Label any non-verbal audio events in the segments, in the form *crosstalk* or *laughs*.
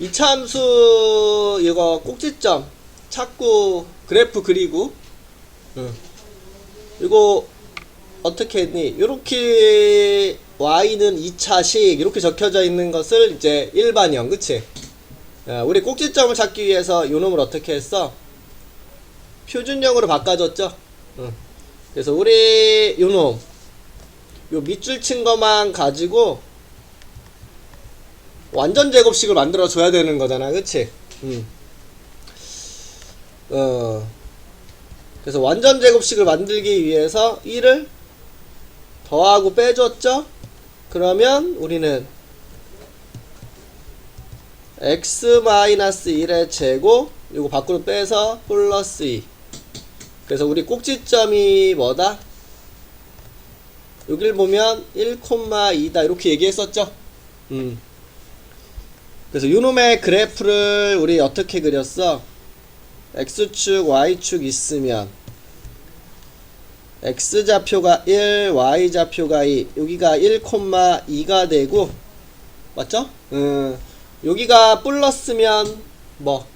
이참수 이거 꼭지점 찾고 그래프 그리고 응. 이거 어떻게 했니? 이렇게 y는 2차식 이렇게 적혀져 있는 것을 이제 일반형 그치? 야, 우리 꼭지점을 찾기 위해서 요 놈을 어떻게 했어? 표준형으로 바꿔줬죠? 응. 그래서 우리 요놈 요 밑줄 친 것만 가지고 완전 제곱식을 만들어 줘야 되는 거잖아 그치? 응. 어 그래서 완전 제곱식을 만들기 위해서 1을 더하고 빼줬죠? 그러면 우리는 x-1의 제곱 이거 밖으로 빼서 플러스 2 그래서 우리 꼭지점이 뭐다? 여기를 보면 1,2다 이렇게 얘기했었죠? 음. 그래서 요놈의 그래프를 우리 어떻게 그렸어? x축, y축 있으면 x좌표가 1, y좌표가 2 여기가 1,2가 되고 맞죠? 음, 여기가 플러스면 뭐?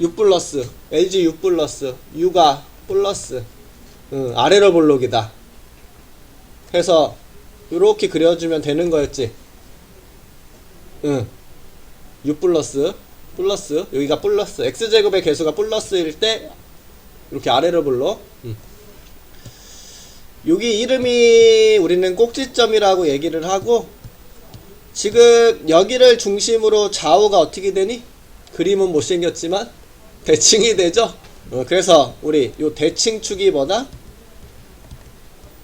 6 플러스. LG 6 플러스. U가 플러스. 음, 아래로 볼록이다. 해서 이렇게 그려주면 되는 거였지 응. 6 플러스 플러스 여기가 플러스 x제곱의 개수가 플러스일 때 이렇게 아래로 불러 음. 여기 이름이 우리는 꼭지점이라고 얘기를 하고 지금 여기를 중심으로 좌우가 어떻게 되니? 그림은 못생겼지만 대칭이 되죠? 어, 그래서 우리 요 대칭 축이 뭐다?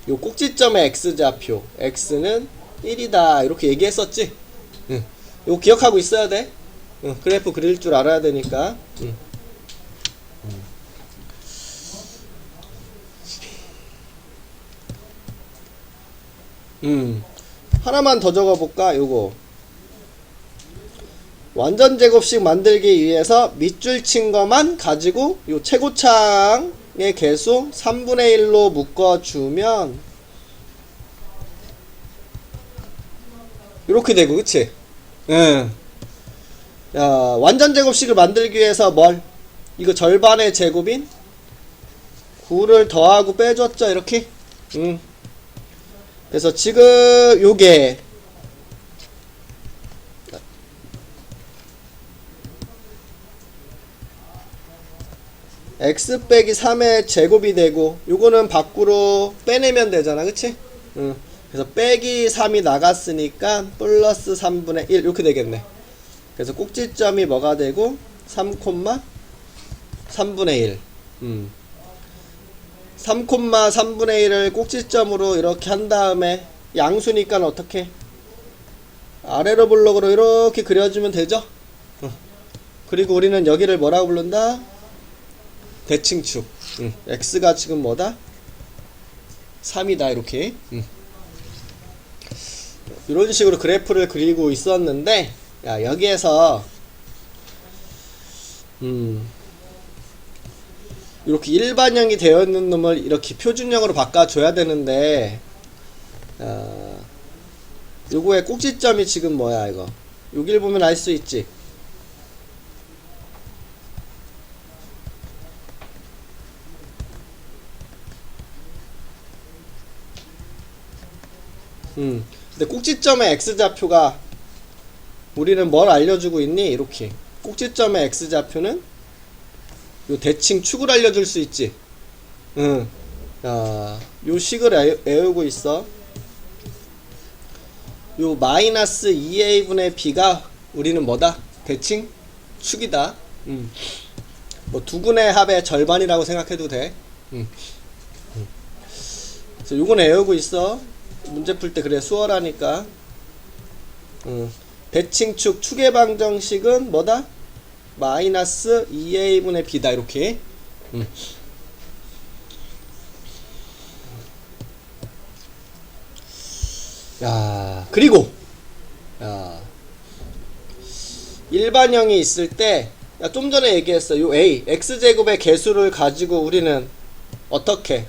요 꼭지점의 x좌표 x는 1이다 이렇게 얘기했었지? 응. 요 기억하고 있어야 돼. 응, 그래프 그릴 줄 알아야 되니까. 응. 음. 하나만 더 적어볼까? 요거. 완전 제곱식 만들기 위해서 밑줄 친 거만 가지고 요 최고창의 개수 3분의 1로 묶어주면 이렇게 되고 그치? 응. 야, 완전 제곱식을 만들기 위해서 뭘? 이거 절반의 제곱인 9를 더하고 빼줬죠 이렇게? 응. 그래서 지금 요게 x 빼기 3의 제곱이 되고 요거는 밖으로 빼내면 되잖아 그치? 응. 그래서 빼기 3이 나갔으니까 플러스 3분의 1 이렇게 되겠네 그래서 꼭지점이 뭐가 되고 3, 3분의 1 음. 3, 3분의 1을 꼭지점으로 이렇게 한 다음에 양수니까 어떻게 아래로 블록으로 이렇게 그려주면 되죠 어. 그리고 우리는 여기를 뭐라고 부른다 대칭축 응. x가 지금 뭐다 3이다 이렇게 응. 이런 식으로 그래프를 그리고 있었는데 야 여기에서 음 이렇게 일반형이 되어 있는 놈을 이렇게 표준형으로 바꿔줘야 되는데 어, 요거의 꼭지점이 지금 뭐야 이거? 여길 보면 알 수 있지? 음 근데 꼭지점의 x좌표가 우리는 뭘 알려주고 있니? 이렇게 꼭지점의 x좌표는 요 대칭 축을 알려줄 수 있지 응. 야, 요 식을 애, 외우고 있어 요 마이너스 2a분의 b가 우리는 뭐다? 대칭 축이다 음. 뭐 두근의 합의 절반이라고 생각해도 돼 음. 음. 그래서 요건 외우고 있어 문제 풀 때 그래 수월하니까 음. 대칭축 축의 방정식은 뭐다? 마이너스 2a분의 b다 이렇게 음. 야 그리고 야 일반형이 있을 때 좀 전에 얘기했어 요 a x제곱의 개수를 가지고 우리는 어떻게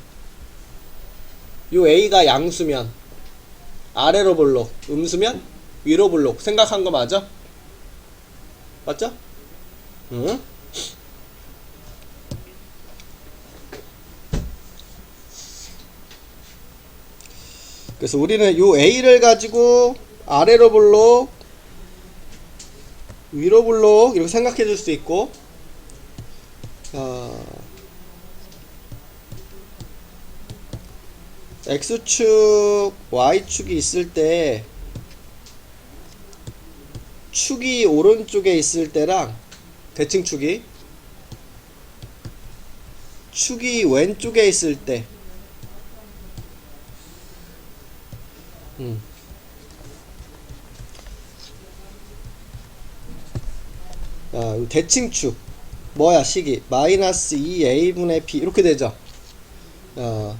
요 a가 양수면 아래로 볼록 음수면 위로 볼록 생각한 거 맞아? 맞죠? 응? 그래서 우리는 요 A를 가지고 아래로 볼록 위로 볼록 이렇게 생각해 줄 수 있고 어, X축, Y축이 있을 때 축이 오른쪽에 있을 때랑 대칭 축이 축이 왼쪽에 있을 때. 음. 아, 요 대칭축. 뭐야 식이. 마이너스 2a분의 b 이렇게 되죠. 어,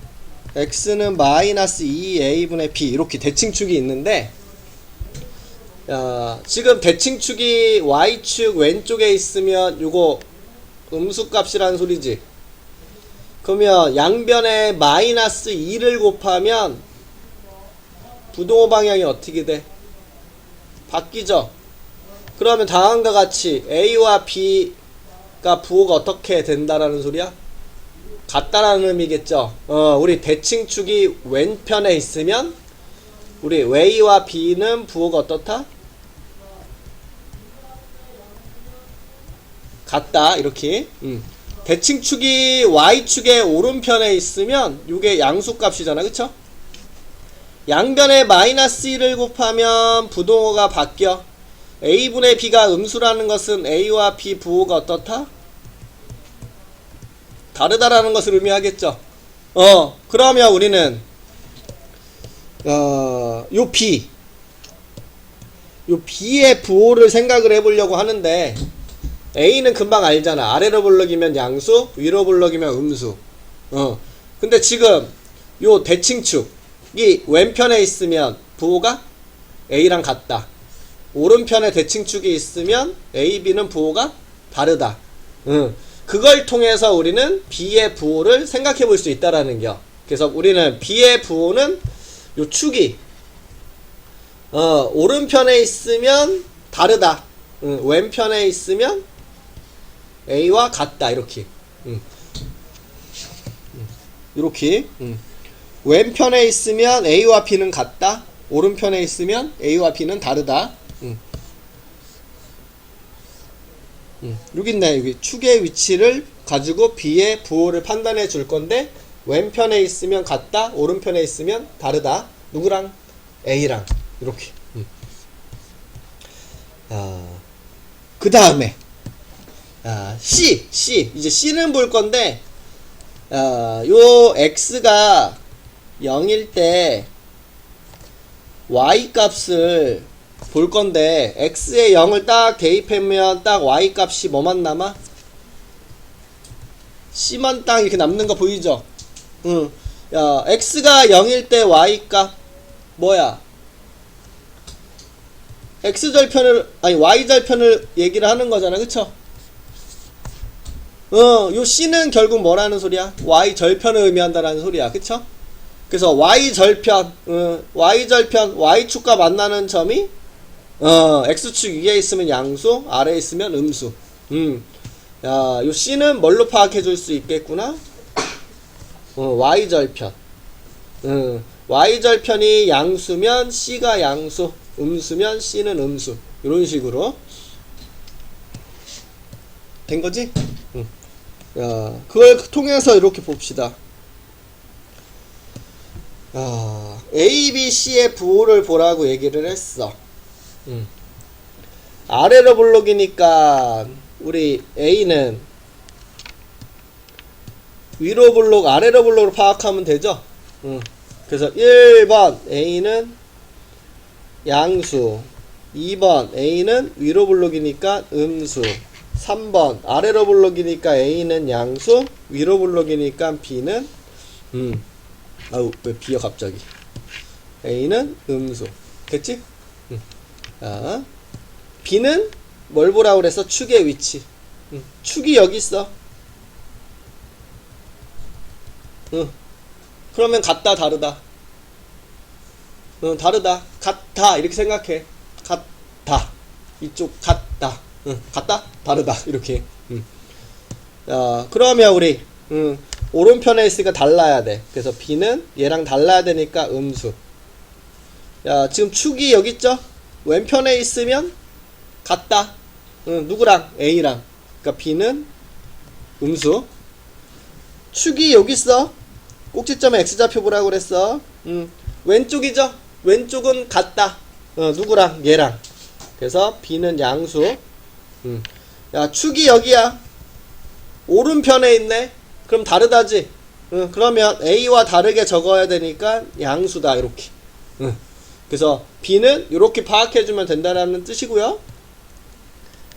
x는 마이너스 2a분의 b 이렇게 대칭축이 있는데 어, 지금 대칭축이 y축 왼쪽에 있으면 요거 음수값이라는 소리지 그러면 양변에 마이너스 2를 곱하면 부동호 방향이 어떻게 돼? 바뀌죠? 그러면 다음과 같이 A와 B가 부호가 어떻게 된다라는 소리야? 같다라는 의미겠죠? 어, 우리 대칭축이 왼편에 있으면 우리 A와 B는 부호가 어떻다? 같다 이렇게 음. 대칭축이 Y축의 오른편에 있으면 이게 양수값이잖아 그쵸? 양변에 마이너스 1을 곱하면 부동호가 바뀌어 A분의 B가 음수라는 것은 A와 B 부호가 어떻다? 다르다라는 것을 의미하겠죠. 어 그러면 우리는 어, 요 B 요 B의 부호를 생각을 해보려고 하는데 A는 금방 알잖아. 아래로 볼록이면 양수 위로 볼록이면 음수. 어 근데 지금 요 대칭축이 왼편에 있으면 부호가 A랑 같다. 오른편에 대칭축이 있으면 A, B는 부호가 다르다. 응. 그걸 통해서 우리는 B의 부호를 생각해 볼 수 있다라는 겨 그래서 우리는 B의 부호는 요 축이 어, 오른편에 있으면 다르다. 응, 왼편에 있으면 A와 같다. 이렇게. 응. 응, 이렇게. 응. 왼편에 있으면 A와 B는 같다. 오른편에 있으면 A와 B는 다르다. 응. 응. 여기 있네. 여기 축의 위치를 가지고 B의 부호를 판단해 줄 건데 왼편에 있으면 같다. 오른편에 있으면 다르다. 누구랑? A랑. 이렇게. 음. 아, 그 다음에 아, C, C 이제 C는 볼 건데 아, 요 X가 0일 때 Y 값을 볼 건데 X에 0을 딱 대입하면 딱 Y 값이 뭐만 남아? C만 딱 이렇게 남는 거 보이죠? 응. 야, X가 0일 때 Y 값 뭐야? X절편을 아니 Y절편을 얘기를 하는 거잖아 그쵸? 어, 요 C는 결국 뭐라는 소리야? Y절편을 의미한다라는 소리야 그쵸? 그래서 Y절편 어, Y절편 Y축과 만나는 점이 어, X축 위에 있으면 양수 아래에 있으면 음수 음. 야, 요 C는 뭘로 파악해 줄 수 있겠구나? 어, Y절편 어, Y절편이 양수면 C가 양수 음수면 C는 음수 이런 식으로 된 거지? 응. 야, 그걸 통해서 이렇게 봅시다. 아, A, B, C의 부호를 보라고 얘기를 했어. 응. 아래로 볼록이니까 우리 A는 위로 볼록, 아래로 볼록으로 파악하면 되죠? 응. 그래서 1번 A는 양수 2번 A는 위로 블록이니까 음수 3번 아래로 블록이니까 A는 양수 위로 블록이니까 B는 음 아우 왜 B야 갑자기 A는 음수 됐지? 음. 아 B는 뭘 보라고 그랬어? 축의 위치 음. 축이 여기 있어 음. 그러면 같다 다르다 어, 다르다 같다 이렇게 생각해 같다 이쪽 같다 응, 같다? 다르다. 이렇게. 응. 자, 그러면 우리 응, 오른편에 있으니까 달라야 돼. 그래서 B는 얘랑 달라야 되니까 음수. 야, 지금 축이 여기 있죠? 왼편에 있으면 같다. 응, 누구랑? A랑. 그러니까 B는 음수. 축이 여기 있어. 꼭지점에 X좌표 보라고 그랬어. 음, 왼쪽이죠? 왼쪽은 같다. 어, 누구랑? 얘랑. 그래서 B는 양수. 음. 야, 축이 여기야. 오른편에 있네. 그럼 다르다지. 응, 그러면 A와 다르게 적어야 되니까 양수다. 이렇게. 응. 그래서 B는 이렇게 파악해주면 된다라는 뜻이고요.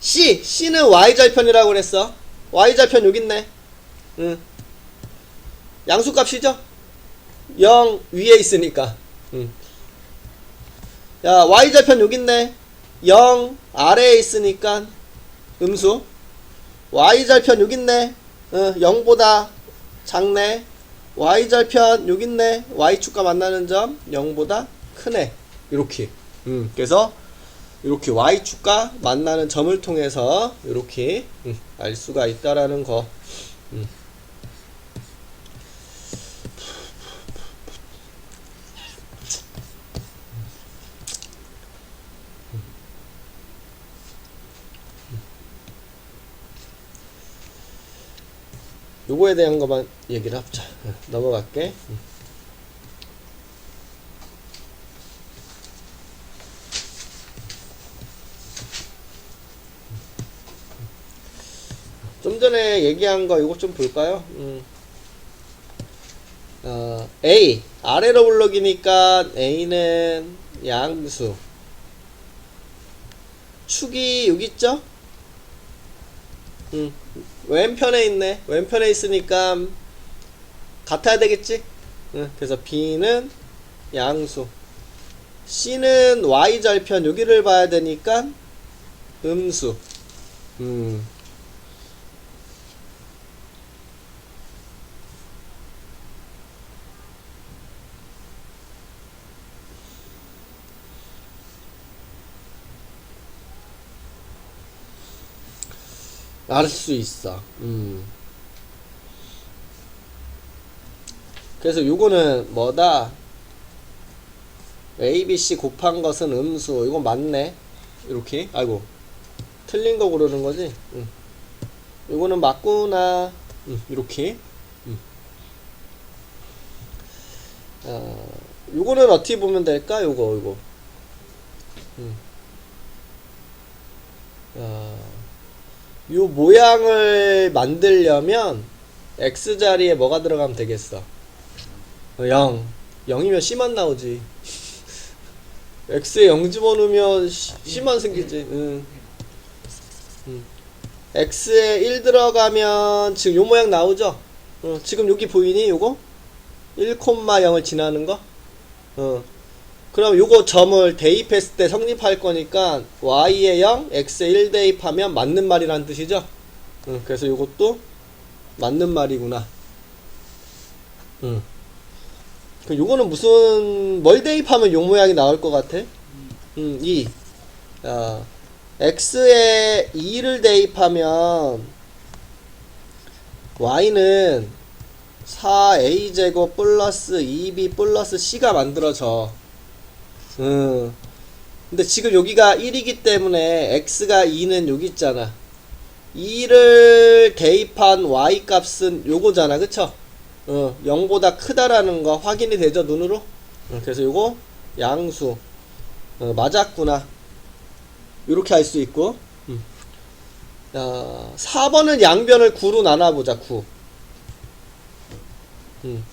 C, C는 Y절편이라고 그랬어. Y절편 여기 있네. 응. 양수값이죠? 0 위에 있으니까. 응. 야, Y절편 여기 있네. 0 아래에 있으니까 음수. Y절편 여기 있네. 어, 0보다 작네. Y절편 여기 있네. Y축과 만나는 점 0보다 크네. 이렇게. 음, 그래서 이렇게 Y축과 만나는 점을 통해서 이렇게 음, 알 수가 있다라는 거. 음. 요거에 대한 것만 얘기를 합자. 어, 넘어갈게. 음. 좀 얘기한 거 이거 좀 볼까요? 음. 어, A 아래로 블록이니까 A는 양수 축이 여기 있죠? 음, 왼편에 있네. 왼편에 있으니까 같아야 되겠지? 응, 그래서 B는 양수. C는 Y절편 여기를 봐야 되니까 음수. 음. 알 수 있어. 음. 그래서 요거는 뭐다? A, B, C 곱한 것은 음수. 이거 맞네. 이렇게. 아이고. 틀린 거 고르는 거지? 응. 요거는 맞구나. 응, 이렇게. 응. 어, 요거는 어떻게 보면 될까? 요거, 요거. 응. 어, 요 모양을 만들려면 x자리에 뭐가 들어가면 되겠어? 0. 0이면 C만 나오지. x에 0 집어넣으면 C만 생기지. 응. 응. x에 1 들어가면 지금 요 모양 나오죠? 어, 지금 여기 보이니? 요거? 1,0을 지나는 거? 어. 그럼 요거 점을 대입했을 때 성립할 거니까 y에 0, x에 1 대입하면 맞는 말이라는 뜻이죠? 응, 그래서 요것도 맞는 말이구나. 응. 그 요거는 무슨 뭘 대입하면 요 모양이 나올 것 같아? 음, 2. 어, x에 2를 대입하면 y는 4a제곱 플러스 2b 플러스 c가 만들어져. 음. 근데 지금 여기가 1이기 때문에 x가 2는 여기 있잖아. 2를 대입한 y 값은 요거잖아. 그쵸? 어, 0보다 크다라는 거 확인이 되죠, 눈으로? 어, 그래서 요거 양수. 어, 맞았구나. 요렇게 할수 있고. 음. 어, 4번은 양변을 9로 나눠보자, 9. 음.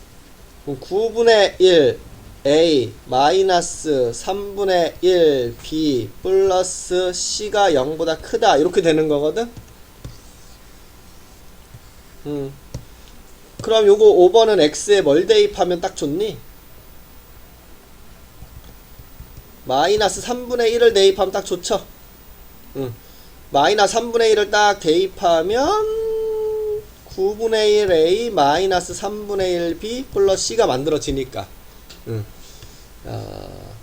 9분의 1 a 마이너스 3분의 1 b 플러스 c가 0보다 크다 이렇게 되는 거거든 음. 그럼 요거 5번은 x에 뭘 대입하면 딱 좋니? 마이너스 3분의 1을 대입하면 딱 좋죠 음. 마이너스 3분의 1을 딱 대입하면 9분의 1 a 마이너스 3분의 1 b 플러스 c가 만들어지니까 음. 어,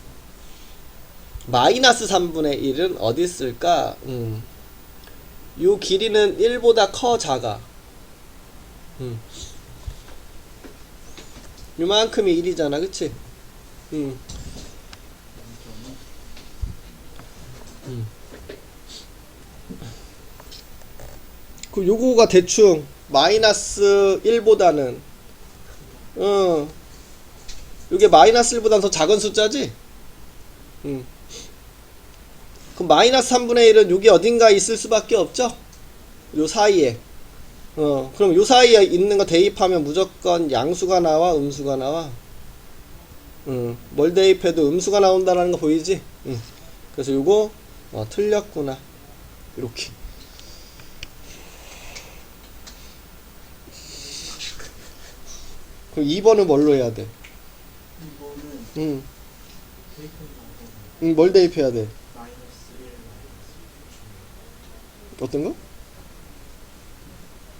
마이너스 3분의 1은 어디 있을까? 음. 요 길이는 1보다 커 작아 음. 요만큼이 1이잖아 그치 음. 음. 그 요거가 대충 마이너스 1보다는 어 요게 마이너스 1보다는 더 작은 숫자지? 음. 그럼 마이너스 3분의 1은 여기 어딘가 있을 수밖에 없죠? 요 사이에 어 그럼 요 사이에 있는 거 대입하면 무조건 양수가 나와 음수가 나와 음, 뭘 대입해도 음수가 나온다라는 거 보이지? 음. 그래서 요거 어, 틀렸구나 이렇게 그럼 2번은 뭘로 해야 돼? 방법은 음, 뭘 대입해야 돼? 마이너스 1 마이너스 어떤 거?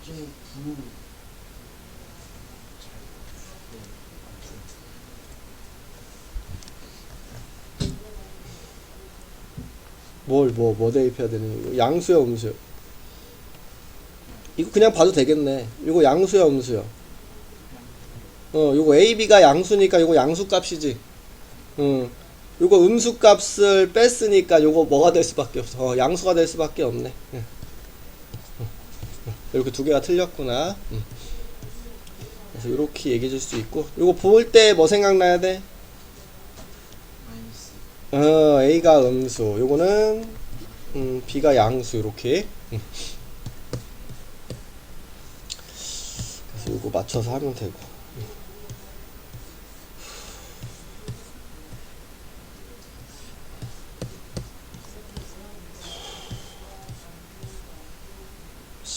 9좀 9. 잘. 네, 아무튼. 뭘, 뭐, 뭐 대입해야 되는 거? 양수야, 음수야? 이거 그냥 봐도 되겠네. 이거 양수야, 음수야? 어, 요거 A, B가 양수니까 요거 양수 값이지. 응. 요거 음수 값을 뺐으니까 요거 뭐가 될 수밖에 없어. 어, 양수가 될 수밖에 없네. 응. 응. 응. 이렇게 두 개가 틀렸구나. 응. 그래서 이렇게 얘기해 줄 수 있고. 요거 볼 때 뭐 생각나야 돼? 어, A가 음수, 요거는 음, B가 양수 이렇게. 음. 그래서 요거 맞춰서 하면 되고.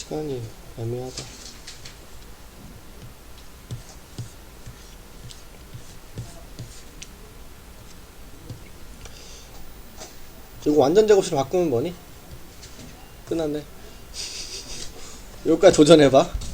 시간이 애매하다. 이거 완전 제곱식으로 바꾸면 뭐니? 끝났네. *laughs* 여기까지 도전해봐.